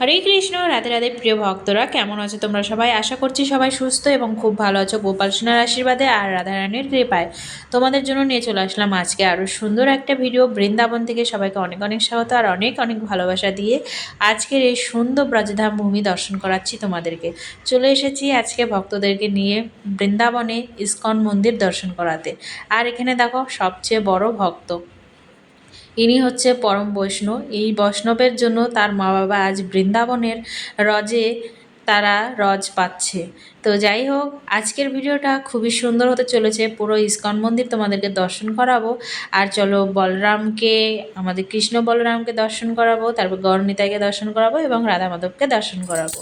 হরে কৃষ্ণ, রাধে রাধে প্রিয় ভক্তরা, কেমন আছো তোমরা সবাই? আশা করছি সবাই সুস্থ এবং খুব ভালো আছো। গোপাল সোনার আশীর্বাদে আর রাধারানীর কৃপায়। তোমাদের জন্য নিয়ে চলে আসলাম আজকে আরও সুন্দর একটা ভিডিও। বৃন্দাবন থেকে সবাইকে অনেক অনেক স্বাগত আর অনেক অনেক ভালোবাসা দিয়ে আজকের এই সুন্দর ব্রজধাম ভূমি দর্শন করাচ্ছি তোমাদেরকে। চলে এসেছি আজকে ভক্তদেরকে নিয়ে বৃন্দাবনে ইস্কন মন্দির দর্শন করাতে। আর এখানে দেখো, সবচেয়ে বড় ভক্ত। ইনি হচ্ছে পরম বৈষ্ণব। এই বৈষ্ণবের জন্য তার মা বাবা আজ বৃন্দাবনের রজে তারা রজ পাচ্ছে। তো যাই হোক আজকের ভিডিওটা খুবই সুন্দর হতে চলেছে। পুরো ইস্কন মন্দির তোমাদেরকে দর্শন করাবো। আর চলো বলরামকে আমাদের কৃষ্ণ বলরামকে দর্শন করাবো তারপর গৌরনিতাইকে দর্শন করাবো এবং রাধা মাধবকে দর্শন করাবো।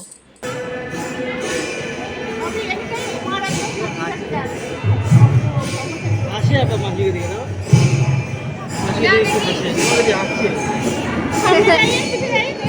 আসে 谢谢。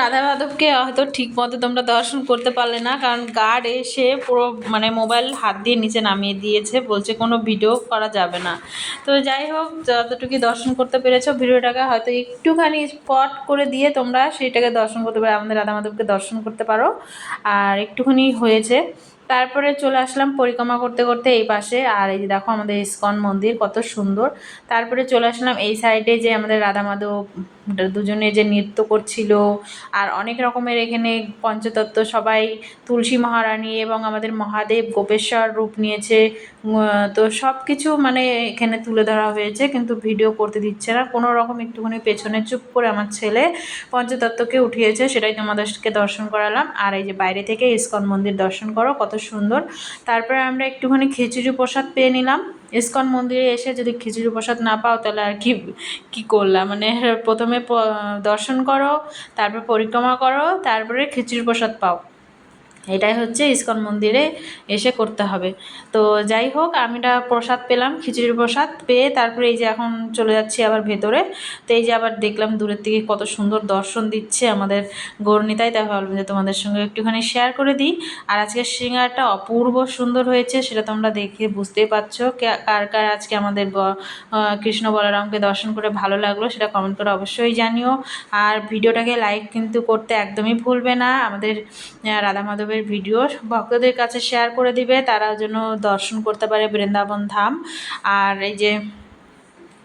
রাধা মাধবকে হয়তো ঠিক মতো তোমরা দর্শন করতে পারলে না, কারণ গার্ড এসে পুরো মানে মোবাইল হাত দিয়ে নিচে নামিয়ে দিয়েছে, বলছে কোনো ভিডিও করা যাবে না। তো যাই হোক, যতটুকু দর্শন করতে পেরেছ, ভিডিওটাকে হয়তো একটুখানি স্পট করে দিয়ে তোমরা সেইটাকে দর্শন করতে পারো, আমাদের রাধা মাধবকে দর্শন করতে পারো। আর একটুখানি হয়েছে। তারপরে চলে আসলাম পরিক্রমা করতে করতে এই পাশে, আর এই যে দেখো আমাদের ইস্কন মন্দির কত সুন্দর। তারপরে চলে আসলাম এই সাইডে যে আমাদের রাধা মাধব দুজনে যে নৃত্য করছিল, আর অনেক রকমের এখানে পঞ্চতত্ত্ব সবাই তুলসী মহারানী এবং আমাদের মহাদেব গোপেশ্বর রূপ নিয়েছে তো সব কিছু মানে এখানে তুলে ধরা হয়েছে, কিন্তু ভিডিও করতে দিচ্ছে না। কোনো রকম একটুখানি পেছনে চুপ করে আমার ছেলে পঞ্চতত্ত্বকে উঠিয়েছে, সেটাই তোমাদেরকে দর্শন করালাম। আর এই যে বাইরে থেকে ইস্কন মন্দির দর্শন করো, কত সুন্দর। তারপরে আমরা একটুখানি খিচুড়ি প্রসাদ পেয়ে নিলাম। ইস্কন মন্দিরে এসে যদি খিচুড়ি প্রসাদ না পাও, তাহলে আর কি, কী করলাম? মানে প্রথমে দর্শন করো, তারপর পরিক্রমা করো, তারপরে খিচুড়ি প্রসাদ পাও। এটাই হচ্ছে ইস্কন মন্দিরে এসে করতে হবে। তো যাই হোক আমিটা প্রসাদ পেলাম, খিচুড়ির প্রসাদ পেয়ে তারপরে এই যে এখন চলে যাচ্ছি আবার ভেতরে। তো এই যে আবার দেখলাম দূরের থেকে কত সুন্দর দর্শন দিচ্ছে আমাদের গর্ণিতাই তাই ভাবলাম যে তোমাদের সঙ্গে একটুখানি শেয়ার করে দিই। আর আজকের সিঙ্গারটা অপূর্ব সুন্দর হয়েছে, সেটা তোমরা দেখে বুঝতেই পারছ। কার কার আজকে আমাদের কৃষ্ণ বলরামকে দর্শন করে ভালো লাগল, সেটা কমেন্ট করে অবশ্যই জানিও। আর ভিডিওটাকে লাইক কিন্তু করতে একদমই ভুলবে না। আমাদের রাধা মাধবের ভিডিও ভক্তদের কাছে শেয়ার করে দিবে তারা যেন দর্শন করতে পারে বৃন্দাবন ধাম। আর এই যে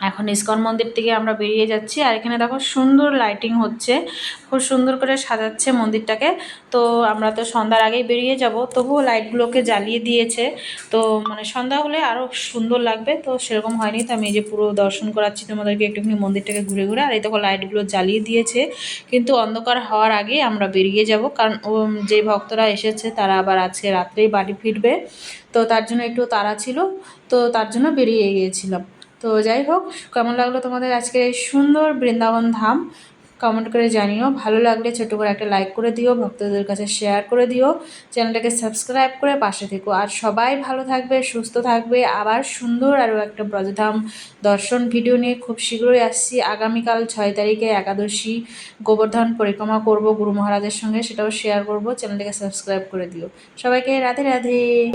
এখন ইস্কন মন্দির থেকে আমরা বেরিয়ে যাচ্ছি আর এখানে দেখো সুন্দর লাইটিং হচ্ছে। খুব সুন্দর করে সাজাচ্ছে মন্দিরটাকে। তো আমরা তো সন্ধ্যার আগেই বেরিয়ে যাব। তবুও লাইটগুলোকে জ্বালিয়ে দিয়েছে। তো মানে সন্ধ্যা হলে আরও সুন্দর লাগবে। তো সেরকম হয়নি। তো আমি এই যে পুরো দর্শন করাচ্ছি তোমাদেরকে একটুখানি মন্দিরটাকে ঘুরে ঘুরে। আর এই দেখো লাইটগুলো জ্বালিয়ে দিয়েছে। কিন্তু অন্ধকার হওয়ার আগে আমরা বেরিয়ে যাব। কারণ যে ভক্তরা এসেছে তারা আবার আজকে রাত্রেই বাড়ি ফিরবে। তো তার জন্য একটু তাড়া ছিল। তো তার জন্য বেরিয়ে গিয়েছিলাম। তো যাই হোক, কেমন লাগল তোমাদের আজকের এই সুন্দর বৃন্দাবন ধাম? কমেন্ট করে জানিও। ভালো লাগলে ছোটো করে একটা লাইক করে দিও, ভক্তদের কাছে শেয়ার করে দিও। চ্যানেলটাকে সাবস্ক্রাইব করে পাশে থেকো। আর সবাই ভালো থাকবে, সুস্থ থাকবে। আবার সুন্দর আরও একটা ব্রজধাম দর্শন ভিডিও নিয়ে খুব শীঘ্রই আসছি। আগামীকাল ছয় তারিখে একাদশী গোবর্ধন পরিক্রমা করব গুরু মহারাজের সঙ্গে, সেটাও শেয়ার করব। চ্যানেলটাকে সাবস্ক্রাইব করে দিও। সবাইকে রাধে রাধে।